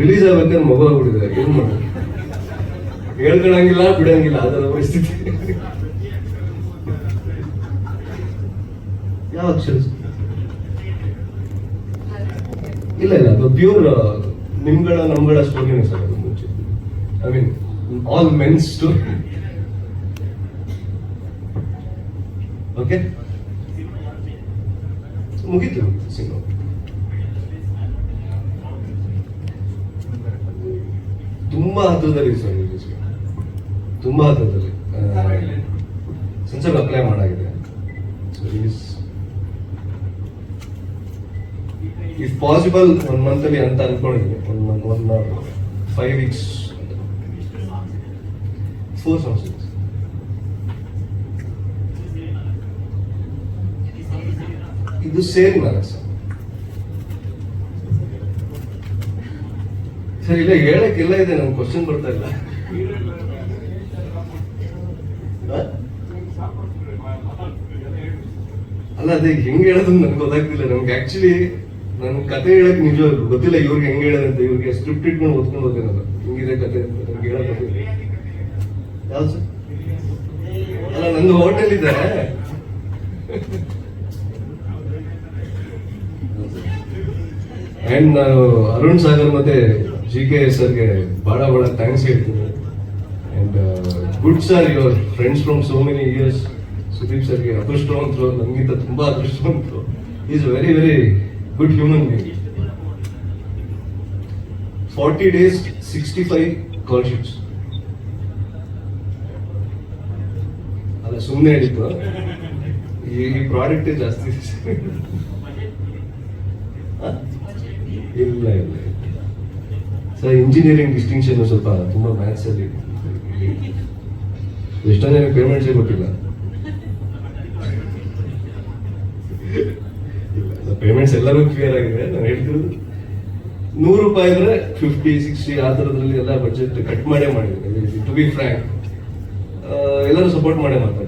Release ಆಗ್ಬೇಕಾದ್ರೆ ಮಗು ಆಗ್ಬಿಟ್ಟಿದೆ, ಏನ್ ಮಾಡ ಹೇಳ್ಕೊಳಂಗಿಲ್ಲ, ಬಿಡಂಗಿಲ್ಲ ಅದರ ಪರಿಸ್ಥಿತಿ. ಯಾವ ಅಕ್ಷರ? ಇಲ್ಲ ಇಲ್ಲ, ಅದು ಪ್ಯೂರ್ ನಿಮ್ಗಳ, ನಮ್ಗಳ ಸ್ಟೋರಿನೇ ಸರ್ ಮುಂಚೆ. I mean all men's story okay ಮುಗೀತು ಸಿನಿಮಾ. ತುಂಬಾ ಹತ್ತಿರದಲ್ಲಿ ಸರ್ ತುಂಬ ಹತ್ತಿರದಲ್ಲಿ censor apply ಮಾಡಾಗಿದೆ. So is if possible one month ಅಲ್ಲಿ ಅಂತ ಅನ್ಕೊಂಡಿದ್ದೀನಿ. One month one five weeks four songs ಇದು ಸೇರಿ ನಾಲ್ಕು ಸರ್ ಸರ್, ಇಲ್ಲ ಹೇಳಕ್ ಇಲ್ಲ ಇದೆ, ನಮ್ಗೆ ಕ್ವಶನ್ ಬರ್ತಾ ಇಲ್ಲ? ಅಲ್ಲ, ಅದೇ, ಹೆಂಗ್ ಹೇಳೋದು ನನ್ಗೆ ಗೊತ್ತಾಗ್ತಿಲ್ಲ. ನಮ್ಗೆ ಆಕ್ಚುಲಿ ನನ್ ಕತೆ ಹೇಳಕ್ ನಿಜ ಗೊತ್ತಿಲ್ಲ ಇವ್ರಿಗೆ ಹೆಂಗ್ ಹೇಳೋದಂತ. ಇವ್ರಿಗೆ ಸ್ಕ್ರಿಪ್ಟ್ ಇಟ್ಕೊಂಡು ಓದ್ಕೊಂಡು ಹೋಗ್ತೇನಲ್ಲ ಹಿಂಗಿದೆ ಕತೆ ಅಂತ ಹೇಳಕ್ ಯಾವ್ದು ಸರ್? ಅಲ್ಲ, ನಂದು ಹೋಟೆಲ್ ಇದೆ. ಅಂಡ್ ಅರುಣ್ ಸಾಗರ್ ಮತ್ತೆ ಜಿ ಕೆ ಸರ್ಗೆ ಭಾಳ ಬಹಳ ಥ್ಯಾಂಕ್ಸ್ ಹೇಳ್ತೀನಿ. And good sir your friends from so many years Sudeep ಸರ್ಗೆ ಅದೃಷ್ಟವಂತರು ನಮಗಿಂತ ತುಂಬ ಅದೃಷ್ಟವಂತರು is very very good human being forty days sixty five scholarships sheets ಅಲ್ಲ ಸುಮ್ಮನೆ ಹೇಳಿದ್ದು. ಈ ಪ್ರಾಡಕ್ಟೇ ಜಾಸ್ತಿ? ಇಲ್ಲ ಇಲ್ಲ. ಸರ್ ಇಂಜಿನಿಯರಿಂಗ್ ಡಿಸ್ಟಿಂಕ್ಷನ್ ಸ್ವಲ್ಪ ತುಂಬಾ ಮ್ಯಾಥ್ಸ್ ಅಲ್ಲಿ ಎಷ್ಟೋ ಜನ ಪೇಮೆಂಟ್ಸೇ ಕೊಟ್ಟಿಲ್ಲ ಪೇಮೆಂಟ್ಸ್ ಎಲ್ಲರೂ ಕ್ಲಿಯರ್ ಆಗಿದೆ, ನಾನು ಹೇಳ್ತಿರೋದು. ನೂರು ರೂಪಾಯಿ ಅಂದ್ರೆ ಫಿಫ್ಟಿ ಸಿಕ್ಸ್ಟಿ ಆ ಥರದ್ರಲ್ಲಿ ಎಲ್ಲ ಬಜೆಟ್ ಕಟ್ ಮಾಡೇ ಮಾಡಿದ್ದೀನಿ ಟು ಬಿ ಫ್ರ್ಯಾಂಕ್ ಎಲ್ಲರೂ ಸಪೋರ್ಟ್ ಮಾಡೇ ಮಾತಾಡಿ